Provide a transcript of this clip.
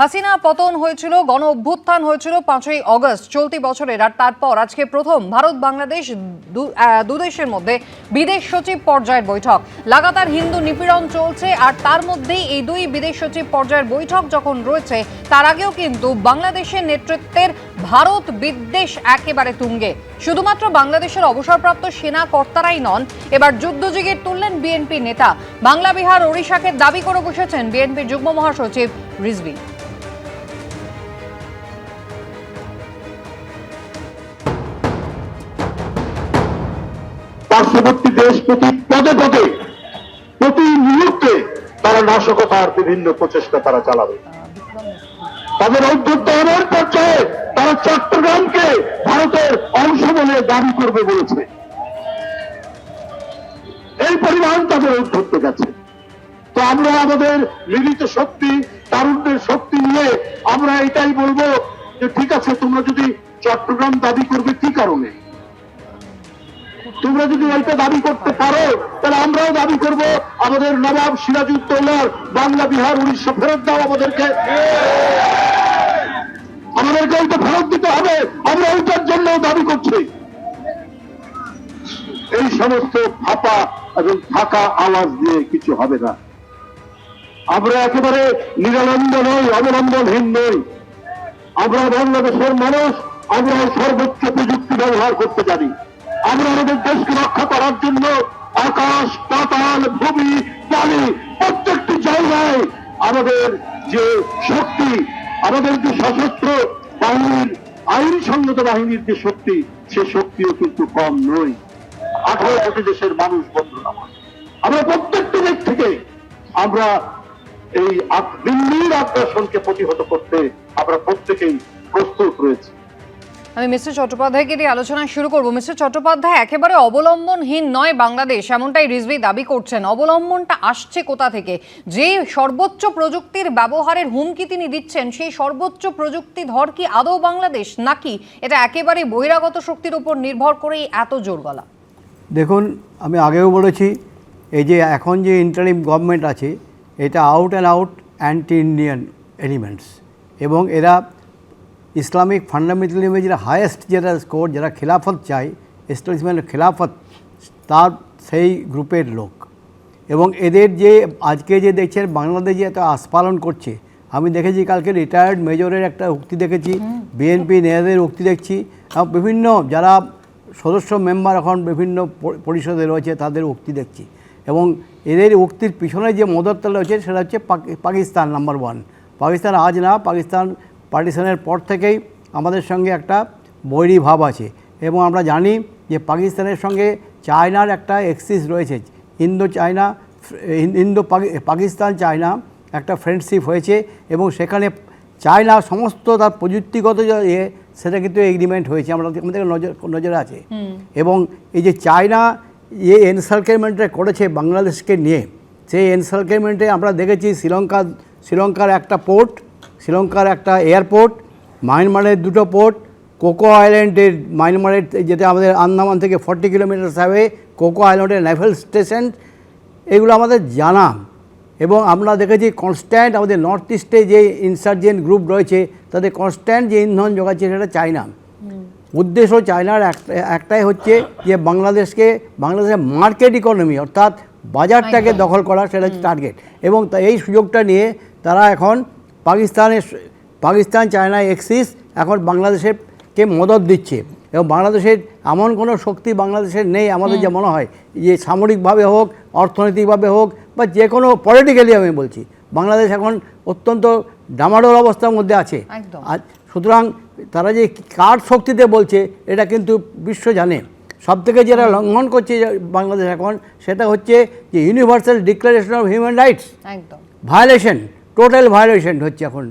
হাসিনা পতন হয়েছিল, গণ অভ্যুত্থান হয়েছিল পাঁচই অগস্ট। চলতি বছরের আর তারপর আজকে প্রথম ভারত বাংলাদেশ দুদেশের মধ্যে বিদেশ সচিব পর্যায়ের বৈঠক। লাগাতার হিন্দু নিপীড়ন চলছে আর তার মধ্যেই এই দুই বিদেশ সচিব পর্যায়ের বৈঠক যখন রয়েছে, তার আগেও কিন্তু বাংলাদেশের নেতৃত্বের ভারত বিদ্বেষ একেবারে তুঙ্গে। শুধুমাত্র বাংলাদেশের অবসরপ্রাপ্ত সেনা কর্তারাই নন, এবার যুদ্ধজিগির তুললেন বিএনপি নেতা। বাংলা বিহার, ওড়িশাকে দাবি করে বসেছেন বিএনপির যুগ্ম মহাসচিব রিজভি। পার্শ্ববর্তী দেশ প্রতি পদে পদে, প্রতি মুহূর্তে তারা নাশকতার বিভিন্ন প্রচেষ্টা তারা চালাবে। তাদের অভ্যুত্থানের পর্যায়ে তারা চট্টগ্রামকে ভারতের অংশ বলে দাবি করবে বলেছে। এই পরিমাণ তাদের অভ্যুত্ত গেছে। তো আমরা আমাদের মিলিত শক্তি, তারুণ্যের শক্তি নিয়ে আমরা এটাই বলব যে, ঠিক আছে, তোমরা যদি চট্টগ্রাম দাবি করবে কি কারণে? তোমরা যদি ওইটা দাবি করতে পারো, তাহলে আমরাও দাবি করব, আমাদের নবাব সিরাজউদ্দৌলার বাংলা বিহার উড়িষ্যা ফেরত দাও আমাদেরকে। আমাদেরকে ওইটা ফেরত দিতে হবে, আমরা ওইটার জন্য দাবি করছি। এই সমস্ত ফাঁপা এবং ফাঁকা আওয়াজ দিয়ে কিছু হবে না। আমরা একেবারে নিরানন্দ নই অবলম্বনহীন নই। আমরা বাংলাদেশের মানুষ আমরা সর্বোচ্চ প্রযুক্তি ব্যবহার করতে জানি। আমরা আমাদের দেশকে রক্ষা করার জন্য আকাশ, পাতাল, ভূমি পানি প্রত্যেকটি জায়গায় আমাদের যে শক্তি, আমাদের যে সশস্ত্র বাহিনীর আইনসঙ্গত বাহিনীর যে শক্তি, সে শক্তিও কিন্তু কম নয়। আঠারো কোটি দেশের মানুষ বন্ধু আমার আমরা প্রত্যেকটি দিক থেকে আমরা এই দিল্লির আগ্রাসনকে প্রতিহত করতে আমরা প্রত্যেকেই প্রস্তুত রয়েছি। আমি মিস্টার চট্টোপাধ্যায়কে দিয়ে আলোচনা শুরু করব। মিস্টার চট্টোপাধ্যায় একেবারে অবলম্বনহীন নয় বাংলাদেশ, এমনটাই রিজভি দাবি করছেন। অবলম্বনটা আসছে কোথা থেকে? যে সর্বোচ্চ প্রযুক্তির ব্যবহারের হুমকি তিনি দিচ্ছেন, সেই সর্বোচ্চ প্রযুক্তি ধর কি আদৌ বাংলাদেশ নাকি? এটা একেবারে বহিরাগত শক্তির উপর নির্ভর করেই এত জোর গলা। দেখুন, আমি আগেও বলেছি, এই যে এখন যে ইন্টারিম গভর্নমেন্ট আছে, এটা out and out anti Indian elements এবং এরা ইসলামিক ফান্ডামেন্টালিজমে যেটা হায়েস্ট যেটা স্কোর যারা খেলাফত চায় এস্টাবলিশমেন্ট খেলাফত তার সেই গ্রুপের লোক। এবং এদের যে আজকে যে দেখছেন বাংলাদেশ যে এত আস্পালন করছে আমি দেখেছি কালকে রিটায়ার্ড মেজরের একটা উক্তি দেখেছি বিএনপি নেতাদের উক্তি দেখছি। এবং বিভিন্ন যারা সদস্য মেম্বার এখন বিভিন্ন পরিষদে রয়েছে তাদের উক্তি দেখছি। এবং এদের উক্তির পিছনে যে মদতটা রয়েছে সেটা হচ্ছে পাকি- পাকিস্তান নাম্বার ওয়ান পাকিস্তান আজ না পাকিস্তান পার্টিশনের পর থেকেই আমাদের সঙ্গে একটা বৈরী ভাব আছে এবং আমরা জানি যে পাকিস্তানের সঙ্গে চায়নার একটা এক্সিস রয়েছে। Indo China Indo Pakistan China একটা ফ্রেন্ডশিপ হয়েছে এবং সেখানে চায়না সমস্ত তার প্রযুক্তিগত যে ইয়ে সেটা কিন্তু এগ্রিমেন্ট হয়েছে। আমরা আমাদের নজর নজরে আছে। এবং এই যে চায়না যে এনসার্কেলমেন্টটা করেছে বাংলাদেশকে নিয়ে সেই এনসার্কেলমেন্টে আমরা দেখেছি শ্রীলঙ্কা শ্রীলঙ্কার একটা পোর্ট শ্রীলঙ্কার একটা এয়ারপোর্ট মায়ানমারের দুটো পোর্ট কোকো আইল্যান্ডের মায়ানমারের যেটা আমাদের আন্দামান থেকে ফর্টি কিলোমিটার হাইওয়ে কোকো আইল্যান্ডের নেভাল স্টেশন এগুলো আমাদের জানা। এবং আমরা দেখেছি কনস্ট্যান্ট আমাদের নর্থ ইস্টে যে ইনসার্জেন্ট গ্রুপ রয়েছে তাদের কনস্ট্যান্ট যে ইন্ধন যোগাচ্ছে সেটা চায়না। উদ্দেশ্য চায়নার একটা- একটাই হচ্ছে যে বাংলাদেশকে বাংলাদেশের মার্কেট ইকোনমি অর্থাৎ বাজারটাকে দখল করা সেটা হচ্ছে টার্গেট। এবং এই সুযোগটা নিয়ে তারা এখন পাকিস্তানের পাকিস্তান চায়না এক্সিস এখন বাংলাদেশের কে মদত দিচ্ছে। এবং বাংলাদেশের এমন কোনো শক্তি বাংলাদেশের নেই আমাদের যে মনে হয় যে সামরিকভাবে হোক অর্থনৈতিকভাবে হোক বা যে কোনো পলিটিক্যালি আমি বলছি। বাংলাদেশ এখন অত্যন্ত ডামাডোল অবস্থার মধ্যে আছে। আর সুতরাং তারা যে কার শক্তিতে বলছে এটা কিন্তু বিশ্ব জানে। সব থেকে যেটা লঙ্ঘন করছে বাংলাদেশ এখন সেটা হচ্ছে যে universal declaration of human rights একদম। ভায়োলেশন টোটাল ভায়োলেশন হচ্ছে এখন।